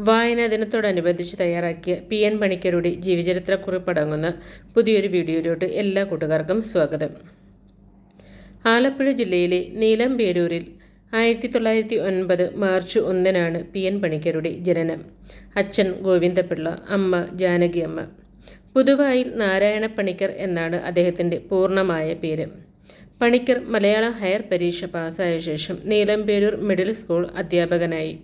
വായനാ ദിനത്തോടനുബന്ധിച്ച് തയ്യാറാക്കിയ പി എൻ പണിക്കരുടെ ജീവചരിത്രക്കുറിപ്പടങ്ങുന്ന പുതിയൊരു വീഡിയോയിലോട്ട് എല്ലാ കൂട്ടുകാർക്കും സ്വാഗതം. ആലപ്പുഴ ജില്ലയിലെ നീലംപേരൂരിൽ ആയിരത്തി തൊള്ളായിരത്തി ഒൻപത് മാർച്ച് ഒന്നിനാണ് പി എൻ പണിക്കരുടെ ജനനം. അച്ഛൻ ഗോവിന്ദപിള്ള അമ്മ ജാനകി അമ്മ. പുതുവായിൽ നാരായണ പണിക്കർ എന്നാണ് അദ്ദേഹത്തിന്റെ പൂർണമായ പേര്. പണിക്കർ മലയാള ഹയർ പരീക്ഷ പാസ്സായ ശേഷം നീലംപേരൂർ മിഡിൽ സ്കൂൾ അധ്യാപകനായി.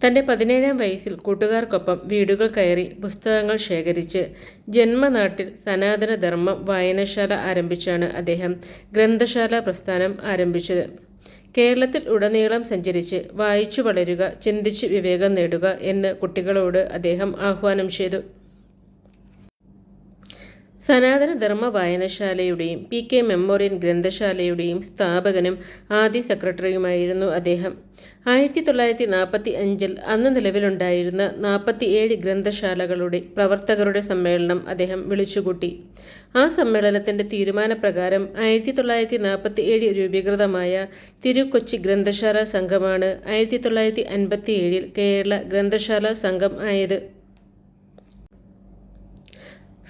തന്റെ പതിനേഴാം വയസ്സിൽ കൂട്ടുകാർക്കൊപ്പം വീടുകൾ കയറി പുസ്തകങ്ങൾ ശേഖരിച്ച് ജന്മനാട്ടിൽ സനാതനധർമ്മം വായനശാല ആരംഭിച്ചാണ് അദ്ദേഹം ഗ്രന്ഥശാല പ്രസ്ഥാനം ആരംഭിച്ചത്. കേരളത്തിൽ ഉടനീളം സഞ്ചരിച്ച് വായിച്ചു വളരുക ചിന്തിച്ച് വിവേകം നേടുക എന്ന് കുട്ടികളോട് അദ്ദേഹം ആഹ്വാനം ചെയ്തു. സനാതന ധർമ്മ വായനശാലയുടെയും പി കെ മെമ്മോറിയൽ ഗ്രന്ഥശാലയുടെയും സ്ഥാപകനും ആദ്യ സെക്രട്ടറിയുമായിരുന്നു അദ്ദേഹം. ആയിരത്തി തൊള്ളായിരത്തി നാൽപ്പത്തി അഞ്ചിൽ അന്ന് നിലവിലുണ്ടായിരുന്ന നാൽപ്പത്തിയേഴ് ഗ്രന്ഥശാലകളുടെ പ്രവർത്തകരുടെ സമ്മേളനം അദ്ദേഹം വിളിച്ചുകൂട്ടി. ആ സമ്മേളനത്തിന്റെ തീരുമാനപ്രകാരം ആയിരത്തി തൊള്ളായിരത്തി നാൽപ്പത്തി ഏഴ് രൂപീകൃതമായ തിരുക്കൊച്ചി ഗ്രന്ഥശാല സംഘമാണ് ആയിരത്തി തൊള്ളായിരത്തി അൻപത്തി ഏഴിൽ കേരള ഗ്രന്ഥശാല സംഘം ആയത്.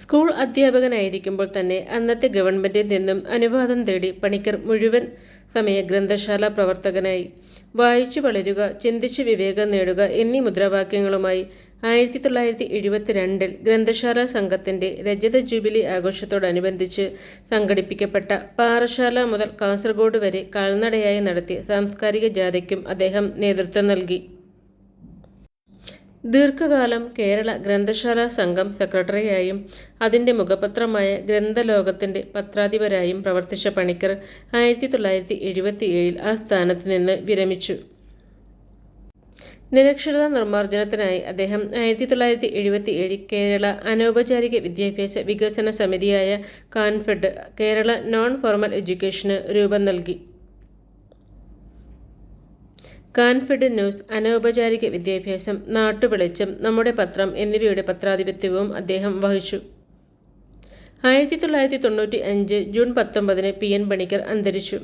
സ്കൂൾ അധ്യാപകനായിരിക്കുമ്പോൾ തന്നെ അന്നത്തെ ഗവൺമെന്റിൽ നിന്നും അനുവാദം തേടി പണിക്കർ മുഴുവൻ സമയ ഗ്രന്ഥശാല പ്രവർത്തകനായി. വായിച്ചു വളരുക ചിന്തിച്ച് വിവേകം നേടുക എന്നീ മുദ്രാവാക്യങ്ങളുമായി ആയിരത്തി തൊള്ളായിരത്തി എഴുപത്തിരണ്ടിൽ ഗ്രന്ഥശാല സംഘത്തിന്റെ രജത ജൂബിലി ആഘോഷത്തോടനുബന്ധിച്ച് സംഘടിപ്പിക്കപ്പെട്ട പാറശാല മുതൽ കാസർഗോഡ് വരെ കാൽനടയായി നടത്തിയ സാംസ്കാരിക ജാഥയ്ക്കും അദ്ദേഹം നേതൃത്വം നൽകി. ദീർഘകാലം കേരള ഗ്രന്ഥശാല സംഘം സെക്രട്ടറിയായും അതിന്റെ മുഖപത്രമായ ഗ്രന്ഥലോകത്തിന്റെ പത്രാധിപരായും പ്രവർത്തിച്ച പണിക്കർ ആയിരത്തി തൊള്ളായിരത്തി എഴുപത്തിയേഴിൽ ആ സ്ഥാനത്ത് നിന്ന് വിരമിച്ചു. നിരക്ഷരതാ നിർമ്മാർജനത്തിനായി അദ്ദേഹം ആയിരത്തി തൊള്ളായിരത്തി എഴുപത്തി ഏഴിൽ കേരള അനൗപചാരിക വിദ്യാഭ്യാസ വികസന സമിതിയായ കാൻഫെഡ് കേരള നോൺ ഫോർമൽ എഡ്യൂക്കേഷന് രൂപം നൽകി. കാൻഫിഡ് ന്യൂസ് അനൗപചാരിക വിദ്യാഭ്യാസം നാട്ടുവെളിച്ചം നമ്മുടെ പത്രം എന്നിവയുടെ പത്രാധിപത്യവും അദ്ദേഹം വഹിച്ചു. ആയിരത്തി തൊള്ളായിരത്തി തൊണ്ണൂറ്റി അഞ്ച് ജൂൺ പത്തൊമ്പതിന് പി എൻ പണിക്കർ അന്തരിച്ചു.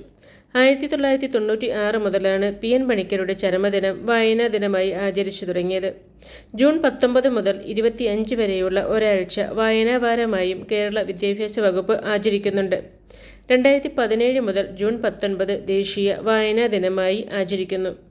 ആയിരത്തി തൊള്ളായിരത്തി തൊണ്ണൂറ്റി ആറ് മുതലാണ് പി എൻ പണിക്കരുടെ ചരമദിനം വായനാ ദിനമായി ആചരിച്ചു തുടങ്ങിയത്. ജൂൺ പത്തൊമ്പത് മുതൽ ഇരുപത്തിയഞ്ച് വരെയുള്ള ഒരാഴ്ച വായനാവാരമായും കേരള വിദ്യാഭ്യാസ വകുപ്പ് ആചരിക്കുന്നുണ്ട്. രണ്ടായിരത്തി പതിനേഴ് മുതൽ ജൂൺ പത്തൊൻപത് ദേശീയ വായനാ ദിനമായി ആചരിക്കുന്നു.